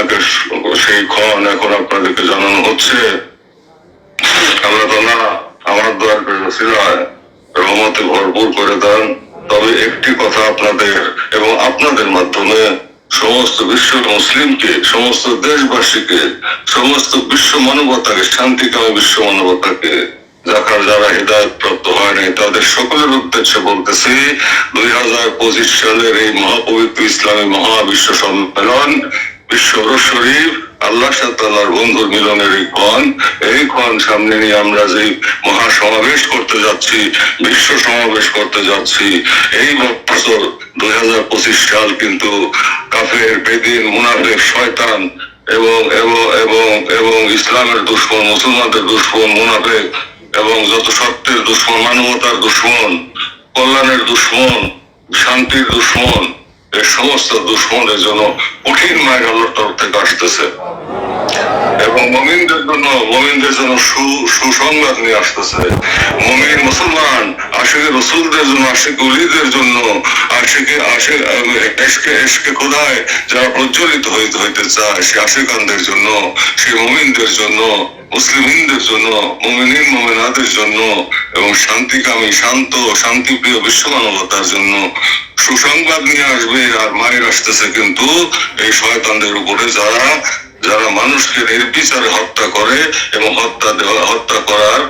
আপনাকে সেই ক্ষণ এখন আপনাদেরকে জানানো হচ্ছে। আল্লাহ তালা আমার দোয়ার রসিলায় রহমতে ভরপুর করে দেন। তবে একটি কথা আপনাদের এবং আপনাদের মাধ্যমে সমস্ত বিশ্ব মুসলিমকে, সমস্ত দেশবাসীকে, সমস্ত বিশ্ব মানবতাকে, শান্তিকামী বিশ্ব মানবতাকে যারা যারা হৃদায়ত প্রাপ্ত হয়নি তাদের সকলের উদ্দেশ্যে বলতেছি, দুই হাজার পঁচিশ সালের এই মহাপবিত্র ইসলামী মহাবিশ্ব সম্মেলন শরীফ, আল্লাহ সাল্লাহর বন্ধুর মিলনের এই ক্ষণ এই ক্ষণ সামনে নিয়ে আমরা যে করতে যাচ্ছি, বিশ্ব সমাবেশ করতে যাচ্ছি, এই বছর দুই হাজার পঁচিশ সাল কিন্তু কাফের, বেদিন শয়তান এবং এবং এবং এবং ইসলামের দুশ্মন, মুসলমানদের দুশ্মন, মুনাফেক এবং যত সত্যের দুশ্মন, মানবতার দুশ্মন, কল্যাণের দুশ্মন, শান্তির দুশ্মন সমস্ত দুশ্মনের জন্য কঠিন মায়ের আল্লাহর তরফ থেকে আসতেছে। এবং মমিনদের জন্য মমিনদের জন্য সুসংবাদ নিয়ে আসতেছে। মমিন মুসলমান আশেকে রসুলদের জন্য, আশেক উলিদের জন্য, আশেকে আশে এসকে এসকে খোদায় যারা প্রজ্বলিত হইতে হইতে চায়, সে আশেকানদের জন্য, সে মমিনদের জন্য মুসলিমদের জন্য, মমিনিন, মমিনাদের জন্য এবং শান্তিকামী, শান্ত, শান্তিপ্রিয় বিশ্ব মানবতার জন্য সুসংবাদ নিয়ে আসবে আর মায়ের আসতেছে কিন্তু এই শয়তানদের উপরে যারা যারা মানুষকে নির্বিচারে হত্যা করে এবং হত্যা দেওয়া, হত্যা করার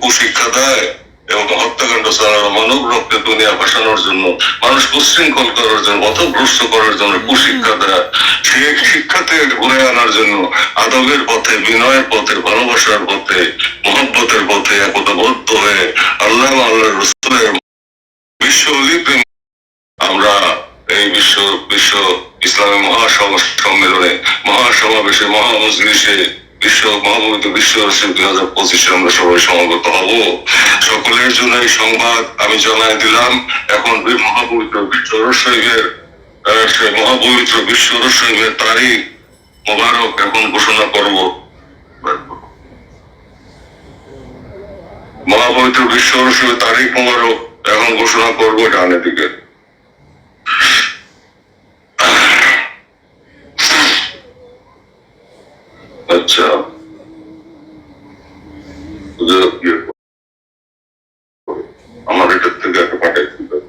কুশিক্ষা এবং হত্যাকাণ্ড চালানো মানব রক্তে দুনিয়া ভাসানোর জন্য মানুষ উশৃঙ্খল করার জন্য, পথভ্রষ্ট করার জন্য কুশিক্ষা দেয়। সেই শিক্ষাতে ঘুরে আনার জন্য আদবের পথে, বিনয়ের পথে, ভালোবাসার পথে, মহব্বতের পথে একতাবদ্ধ হয়ে আল্লাহ আল্লাহ রসুলের বিশ্ব আমরা এই বিশ্ব বিশ্ব ইসলামী মহাসভা সম্মেলনে মহাসমাবেশে, মহামজলিসে বিশ্ব মহাপবিত্র বিশ্ব রসিদ দুই হাজার পঁচিশে আমরা সবাই সমাগত হব। সকলের জন্য এই সংবাদ আমি জানাই দিলাম। এখন মহাপবিত্র বিশ্ব সেই মহাপবিত্র বিশ্ব রসইবের তারিখ মোবারক এখন ঘোষণা করব। মহাপবিত্র বিশ্ব রসইবের তারিখ মোবারক এখন ঘোষণা করব ডানের দিকে আচ্ছা যে- ইয়ে করো। আমার এটার থেকে একটা পাঠাই দিতে হবে।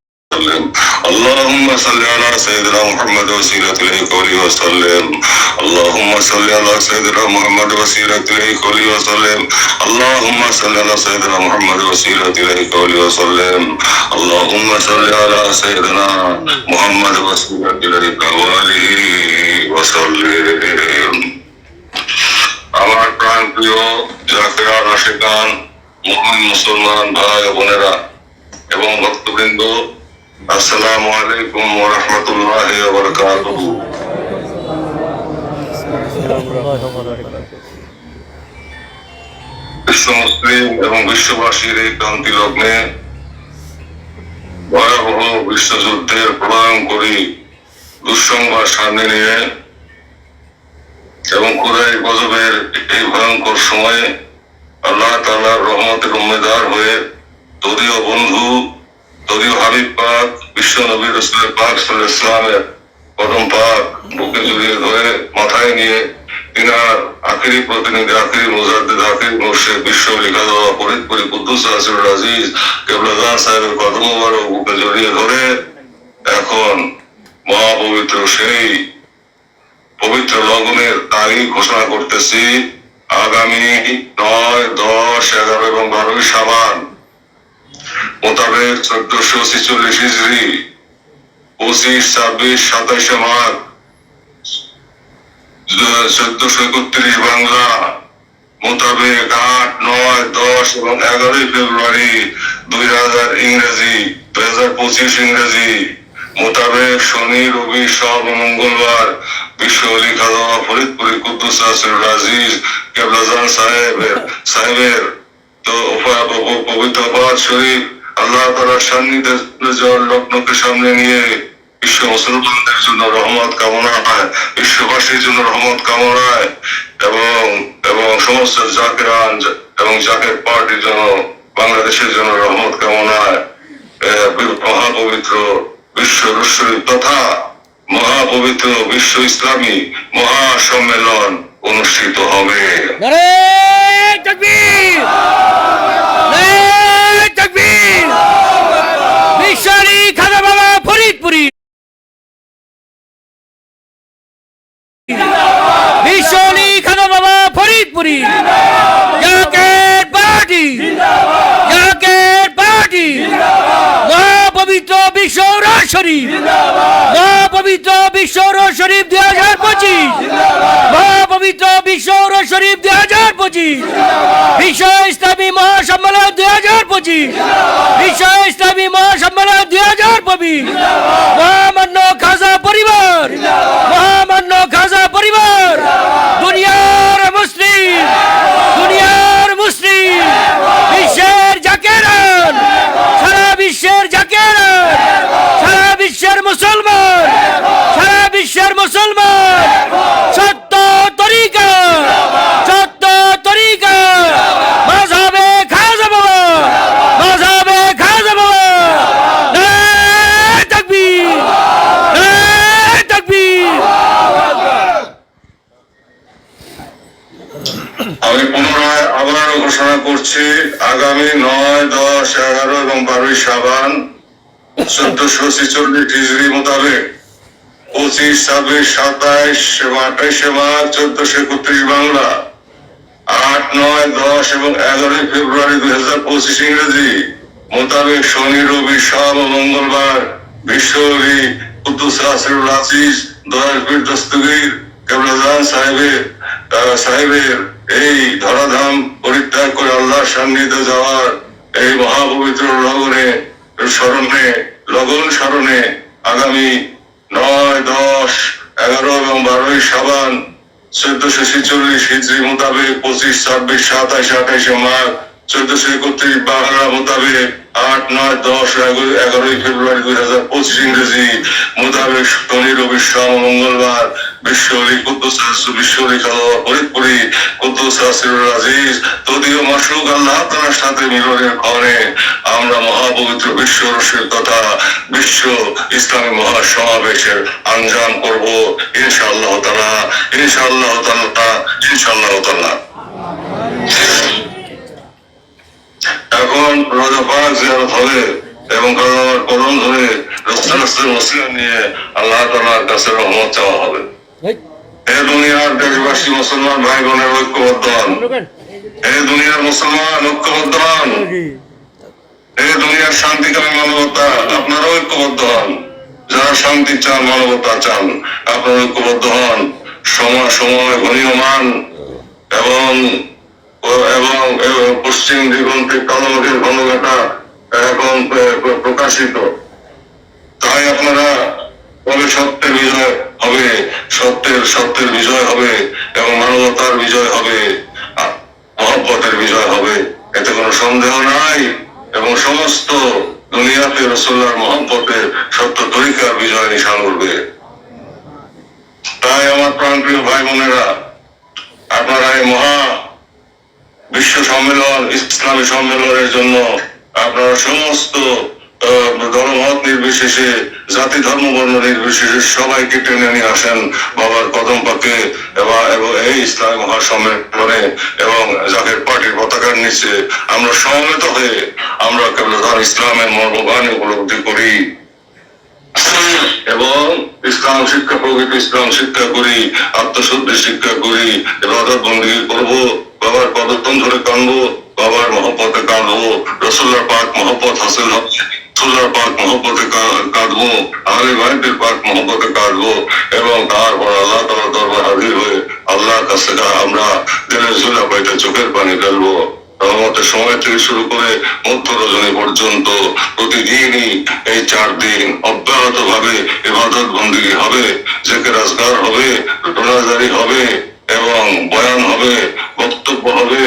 اللهم صل على سيدنا محمد وسيلة إليك ولي وسلم اللهم صل على سيدنا محمد وسيلة إليك ولي وسلم اللهم صل على سيدنا محمد وسيلة إليك ولي وسلم اللهم صل على سيدنا محمد وسيلة إليك وآله وسلم আমার প্রাণ প্রিয় জাকিরান আশিকান মহান মুসলমান ভাই ও বোনেরা এবং ভক্তবৃন্দ আসসালামু আলাইকুম ওয়া রাহমাতুল্লাহি ওয়া বিশ্ব মুসলিম এবং বিশ্ববাসীর এই ক্রান্তি লগ্নে ভয়াবহ বিশ্বযুদ্ধের প্রলয়ঙ্করী দুঃসংবাদ সামনে নিয়ে এবং কুরাই গজবের এই ভয়ঙ্কর সময়ে আল্লাহ তাআলার রহমতের উম্মেদার হয়ে দলীয় বন্ধু দলীয় হাবিব পাক বিশ্ব নবী রসুলের পাক ইসলামের কদম পাক বুকে জড়িয়ে ধরে মাথায় নিয়ে তিনার আখিরি প্রতিনিধি, আখিরি মুজাদ্দিদ, আখিরি মুর্শিদ, বিশ্ব লিখা দেওয়া ফরিদপুরি কুদ্দুস আসির আজিজ কেবলাদান সাহেবের কদম বুকে জড়িয়ে ধরে এখন মহাপবিত্র সেই পবিত্র লগনের তারিখ ঘোষণা করতেছি আগামী নয়, দশ, এগারো এবং বারোই সাবান মোতাবেক চোদ্দশো ছিচল্লিশ হিজড়ি, পঁচিশ, ছাব্বিশ, সাতাশে মাঘ চোদ্দশো একত্রিশ বাংলা, মোতাবেক আট, নয়, দশ এবং এগারোই ফেব্রুয়ারি দুই হাজার ইংরেজি, দুই হাজার পঁচিশ ইংরেজি। মোতাবেক শনি, রবি সব মঙ্গলবার বিশ্ব অলি খাদা ফরিদপুরি কুদ্দুস আজিজ কেবলাজান সাহেবের সাহেবের তো পবিত্র পাক শরীফ আল্লাহ তালার সান্নিধ্যে জল লগ্নকে সামনে নিয়ে বিশ্ব মুসলমানদের জন্য রহমত কামনায় বিশ্ববাসীর জন্য রহমত কামনায় এবং এবং সমস্ত জাকেরান এবং জাকের পার্টির জন্য, বাংলাদেশের জন্য রহমত কামনায় মহাপবিত্র বিশ্ব রসুল তথা মহাপবিত্র বিশ্ব ইসলামী মহাসম্মেলন অনুষ্ঠিত হবে। ফরিদপুরি জাকের পার্টি জাকের পার্টি মহাপবিত্র বিশ্ব শরীফ। মহাপবিত্র বিশ্ব শরীফ দুই হাজার পঁচিশ মহাপবিত্র বিশ্ব শরীফ দুই হাজার পঁচিশ। বিশ্ব ইসলামী মহাসম্মেলন দুই হাজার পঁচিশ। বিশ্ব ইসলামী মহাসম্মেলন দুই হাজার পঁচিশ মহামান্য খাজা পরিবার মহামান্য খাজা পরিবার দুনিয়ার মুসলিম দুনিয়ার মুসলিম বিশ্বের জাকেরান সারা বিশ্বের জাকেরান সারা বিশ্বের মুসলমান সারা বিশ্বের মুসলমান সত্য তরিকা সত্য তরিকা মাঝাবে খাজা বাবা মাঝাবে খাজা বাবা নারে তাকবীর নারে তাকবীর আমি পুনরায় আবারও ঘোষণা করছি আগামী নয় দশ এগারো এবং বারোই সাবান চোদ্দশো ছেচল্লিশ ডিগ্রি মোতাবেক পঁচিশ, ছাব্বিশ, সাতাইশ আঠাইশে মার্চ চোদ্দশো একত্রিশ বাংলা। আট, নয়, দশ এবং এগারোই ফেব্রুয়ারি দুই হাজার পঁচিশ ইংরেজি মোতাবেক শনি, রবি সব মঙ্গলবার বিশ্বকবি কুদ্দুস আসরুল আজিজ, দয়াল দস্তগীর কেবলাজান সাহেবের সাহেবের এই ধরাধাম পরিত্যাগ করে আল্লাহর সান্নিধ্যে যাওয়ার এই মহাপবিত্র লগনে স্মরণে লগন স্মরণে আগামী নয়, দশ, এগারো এবং বারোই সাবান চোদ্দশো ছেচল্লিশ হিজড়ি মোতাবেক পঁচিশ, ছাব্বিশ, সাতাইশ, আঠাইশে মাঘ চোদ্দশো একত্রিশ বাংলা মোতাবেক আট, নয়, দশ, এগারো- এগারোই ফেব্রুয়ারি দুই হাজার পঁচিশ ইংরেজি মোতাবেক শনি, রবি সোম মঙ্গলবার বিশ্ব অলি কুদ্দুস বিশ্ব অলি খাওয়া ফরিদপুরি আমরা মহাপবিত্র বিশ্ব রসের তথা বিশ্ব ইসলামী মহাসমাবেশের আঞ্জাম করব। ইনশাআল্লাহ তালা ইনশাআল্লাহ তালা ইনশাআল্লাহ তালা এখন রোজা পাক জিয়ারত হবে এবং কালামার কলম ধরে রাস্তা রাস্তার নিয়ে আল্লাহ তালার কাছে রহমত চাওয়া হবে। এ দুনিয়ার দেশবাসী মুসলমান ভাই বোনের ঐক্যবদ্ধ হন এ দুনিয়ার মুসলমান ঐক্যবদ্ধ হন এই দুনিয়ার শান্তিকামী মানবতা আপনারা ঐক্যবদ্ধ হন যারা শান্তি চান মানবতা চান আপনারা ঐক্যবদ্ধ হন সময় সময় ঘনীয়মান এবং এবং পশ্চিম দিগন্তে কালোমেঘের ঘনঘটা এখন প্র- প্র- প্রকাশিত। তাই আপনারা বলে সত্যের বিজয় হবে, সত্যের সত্যের বিজয় হবে এবং মানবতার বিজয় হবে। মহব্বতের বিজয় হবে। এতে কোনো সন্দেহ নাই এবং সমস্ত দুনিয়াতে রসোল্লার মহব্বতের সত্য তরিকার বিজয় নিশান উঠবে। তাই আমার প্রাণপ্রিয় ভাই বোনেরা আপনারা এই মহা বিশ্ব সম্মেলন, ইসলামী সম্মেলনের জন্য আপনারা সমস্ত ধর্মমত নির্বিশেষে জাতি ধর্ম বর্ণ নির্বিশেষে সবাইকে টেনে নিয়ে আসেন বাবার কদম পাকে এবং এই ইসলামী মহাসম্মেলনে এবং জাকের পার্টির পতাকার নিচে আমরা সমবেত হয়ে আমরা কেবল ইসলামের মর্মবাণী উপলব্ধি করি। এবং ইসলাম শিক্ষা প্রকৃত, ইসলাম শিক্ষা করি, আত্মশুদ্ধি শিক্ষা করি এবাদত বন্দী করব, বাবার পদতন ধরে কানবো বাবার মহব্বতে কানবো রসুল্লাহ পাক মহব্বত হাসিল হবে। রসুলার পাক মহব্বতে কাঁদবো আহলে বাইতের পাক মহব্বতে কাঁদবো এবং তারপর আল্লাহ তালা দরবার হাজির হয়ে আল্লাহর কাছে আমরা দিনের ঝুলা পাইতে চোখের পানি ফেলব। রহমতের সময় থেকে শুরু করে মধ্য রজনী পর্যন্ত প্রতিদিনই এই চার দিন অব্যাহত ভাবে ইবাদত বন্দী হবে জেকে রাজগার হবে রোনাজারি হবে এবং বয়ান হবে, বক্তব্য হবে।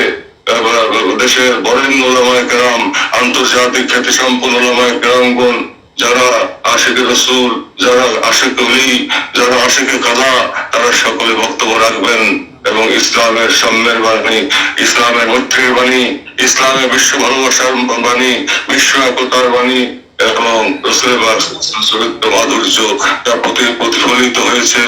দেশের বরেণ্য ওলামায় গ্রাম আন্তর্জাতিক খ্যাতি সম্পন্ন ওলামায় গ্রামগণ যারা আশেখ রসুল, যারা আশেখ অলি যারা আশেখ কাদা, তারা সকলে বক্তব্য রাখবেন এবং ইসলামের সাম্যের বাণী, ইসলামের মৈত্রীর বাণী, ইসলামের বিশ্ব ভালোবাসার বাণী, বিশ্ব একতার বাণী এবং প্রতিফলিত হয়েছে।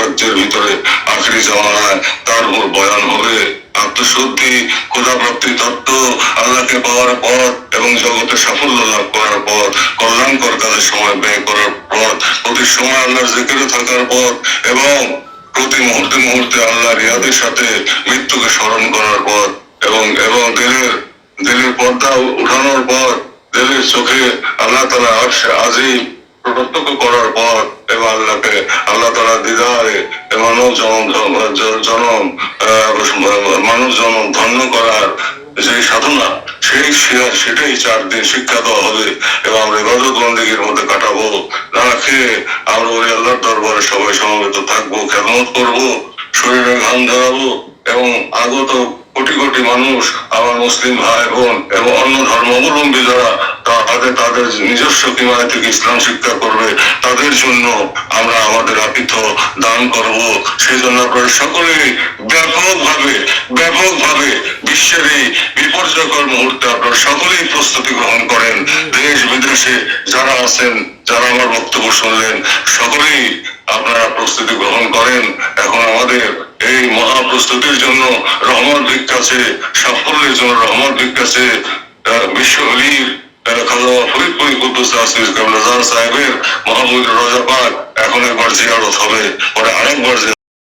রাজ্যের ভিতরে আখরি জামানায় তার উপর বয়ান হবে। আত্মশুদ্ধি খোদা তত্ত্ব, আল্লাহকে পাওয়ার পথ এবং জগতে সাফল্য লাভ করার পথ, কল্যাণকর কাজের সময় ব্যয় করার পথ, প্রতি সময় আল্লাহর জিকিরে থাকার পথ এবং প্রতি মুহূর্তে মুহূর্তে আল্লাহ রিয়াদের সাথে মৃত্যুকে স্মরণ করার পথ এবং এবং দিলের দিলের পর্দা উঠানোর পর দিলের চোখে আল্লাহ তালা আজই প্রত্যক্ষ করার পর এবং আল্লাহকে আল্লাহ তালা দিদারে এ মানব জনম জনম মানব জনম ধন্য করার যে সাধনা, সেই সেটাই চার দিন শিক্ষা দেওয়া হবে। এবং আমরা ইবাদত বন্দীগীর মধ্যে কাটাবো। না খেয়ে আমরা ওই আল্লাহর দরবারে সবাই সমবেত থাকব, খেদমত করব। শরীরে ঘাম ঝরাবো এবং আগত কোটি কোটি মানুষ, আমার মুসলিম ভাই বোন এবং অন্য ধর্মাবলম্বী যারা তাদের তাদের নিজস্ব কিমায় থেকে ইসলাম শিক্ষা করবে। তাদের জন্য আমরা আমাদের আপিত দান করব। সেই জন্য আপনারা সকলেই ব্যাপকভাবে ব্যাপকভাবে বিশ্বের এই বিপর্যয়কর মুহূর্তে আপনারা সকলেই প্রস্তুতি গ্রহণ করেন। দেশ বিদেশে যারা আছেন, যারা আমার বক্তব্য শুনলেন, সকলেই আপনারা প্রস্তুতি গ্রহণ করেন। এখন আমাদের এই মহা প্রস্তুতির জন্য রহমত ভিক্ষাছে সাফল্যের জন্য রহমত ভিক্ষাছে আহ, বিশ্ব অলির খাজা ফরিদপুরি সাহেবের এখন একবার জিয়ারত হবে পরে আরেকবার